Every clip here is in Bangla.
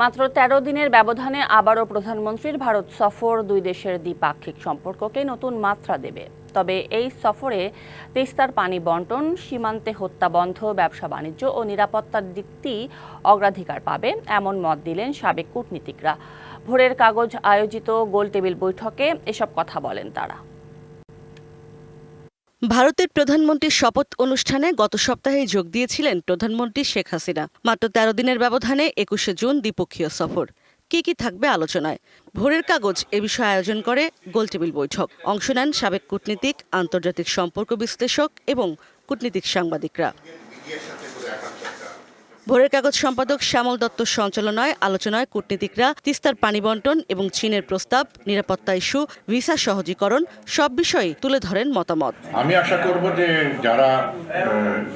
মাত্র তেরো দিনের ব্যবধানে আবারও প্রধানমন্ত্রীর ভারত সফর দুই দেশের দ্বিপাক্ষিক সম্পর্ককে নতুন মাত্রা দেবে। তবে এই সফরে তিস্তার পানি বন্টন, সীমান্তে হত্যা বন্ধ, ব্যবসা বাণিজ্য ও নিরাপত্তার দিকটি অগ্রাধিকার পাবে, এমন মত দিলেন সাবেক কূটনীতিকরা। ভোরের কাগজ আয়োজিত গোলটেবিল বৈঠকে এসব কথা বলেন তারা। ভারতের প্রধানমন্ত্রীর শপথ অনুষ্ঠানে গত সপ্তাহে যোগ দিয়েছিলেন প্রধানমন্ত্রী শেখ হাসিনা। মাত্র তেরো দিনের ব্যবধানে একুশে জুন দ্বিপক্ষীয় সফর। কি কি থাকবে আলোচনায়? ভোরের কাগজ এ বিষয়ে আয়োজন করে গোলটেবিল বৈঠক। অংশ নেন সাবেক কূটনীতিক, আন্তর্জাতিক সম্পর্ক বিশ্লেষক এবং কূটনীতিক সাংবাদিকরা। ভোরের কাগজ সম্পাদক শ্যামল দত্ত সঞ্চালনায় আলোচনায় কূটনীতিকরা তিস্তার পানি বন্টন এবং চীনের প্রস্তাব নিরাপত্তা ইস্যু ভিসা সহজীকরণ সব বিষয়ে তুলে ধরেন মতামত। আমি আশা করব যে যারা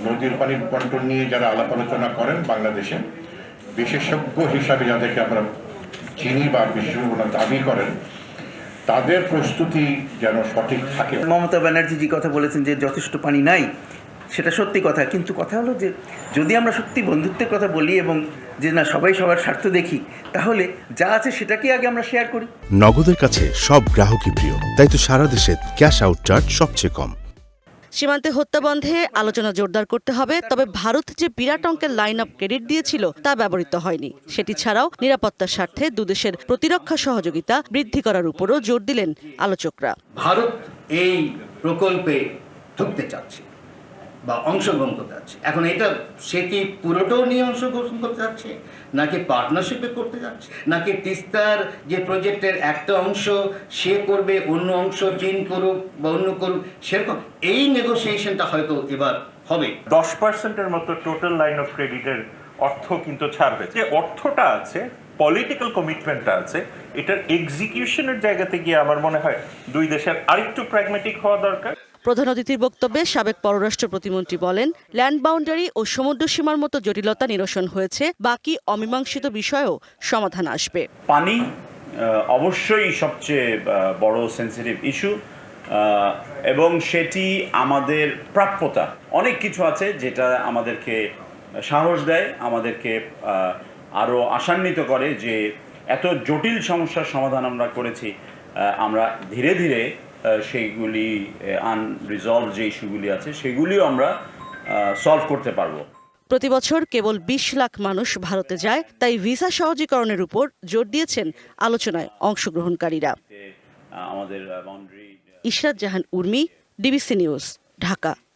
নদীর পানি বন্টন নিয়ে যারা আলাপ আলোচনা করেন বাংলাদেশে বিশেষজ্ঞ হিসাবে যাদেরকে আমরা চিনি বা বিশ্ব দাবি করেন তাদের প্রস্তুতি যেন সঠিক থাকে। মমতা ব্যানার্জি যে কথা বলেছেন যে যথেষ্ট পানি নাই সেটা সত্যি কথা। কিন্তু কথা হলো যে যদি আমরা সত্যি বন্ধুত্বের কথা বলি এবং যে না সবাই সবার স্বার্থ দেখি তাহলে যা আছে সেটাকে আগে আমরা শেয়ার করি। নগদের কাছে সব গ্রাহকই প্রিয় তাই তো সারা দেশে ক্যাশ আউট চার্জ সবচেয়ে কম। সীমান্তে হত্যা বন্ধে আলোচনা জোরদার করতে হবে তবে ভারত যে বিরাট অঙ্কের লাইন আপ ক্রেডিট দিয়েছিল তা ব্যবহৃত হয়নি। সেটি ছাড়াও নিরাপত্তার স্বার্থে দুদেশের প্রতিরক্ষা সহযোগিতা বৃদ্ধি করার উপরও জোর দিলেন আলোচকরা। ভারত এই প্রকল্পে ঢুকতে চাচ্ছে। বা অংশগ্রহণ করতে যাচ্ছে। এখন এটা সে কি পুরোটাও নিয়ে অংশগ্রহণ করতে যাচ্ছে? নাকি পার্টনারশিপে করতে যাচ্ছে? নাকি তিস্তার যে প্রজেক্টের একটা অংশ সে করবে, অন্য অংশ চীন করুক বা অন্য করুক, সেরকম এই নেগোসিয়েশনটা হয়তো এবার হবে। দশ পার্সেন্টের মতো টোটাল লাইন অফ ক্রেডিটের অর্থ কিন্তু ছাড়বে। যে অর্থটা আছে পলিটিক্যাল কমিটমেন্টটা আছে, এটার এক্সিকিউশনের জায়গাতে গিয়ে আমার মনে হয় দুই দেশের আরেকটু প্র্যাগমেটিক হওয়া দরকার। প্রধান অতিথির বক্তব্যে সাবেক পররাষ্ট্র প্রতিমন্ত্রী বলেন, ল্যান্ড বাউন্ডারি ও সমুদ্র সীমার মতো জটিলতা নিরসন হয়েছে, বাকি অমীমাংসিত বিষয়েও সমাধান আসবে। পানি অবশ্যই সবচেয়ে বড় সেন্সিটিভ ইস্যু এবং সেটি আমাদের প্রাপ্যতা। অনেক কিছু আছে যেটা আমাদেরকে সাহস দেয়, আমাদেরকে আরও আশান্বিত করে যে এত জটিল সমস্যার সমাধান আমরা করেছি আমরা ধীরে ধীরে সেইগুলি আনরিজলভ যে ইস্যুগুলি আছে সেগুলিও আমরা সলভ করতে পারব। প্রতি বছর কেবল ২০ লাখ মানুষ ভারতে যায় তাই ভিসা সহজীকরণের উপর জোর দিয়েছেন আলোচনায় অংশগ্রহণকারীরা। আমাদের ইশরাত জাহান উর্মি ডিবিসি নিউজ ঢাকা।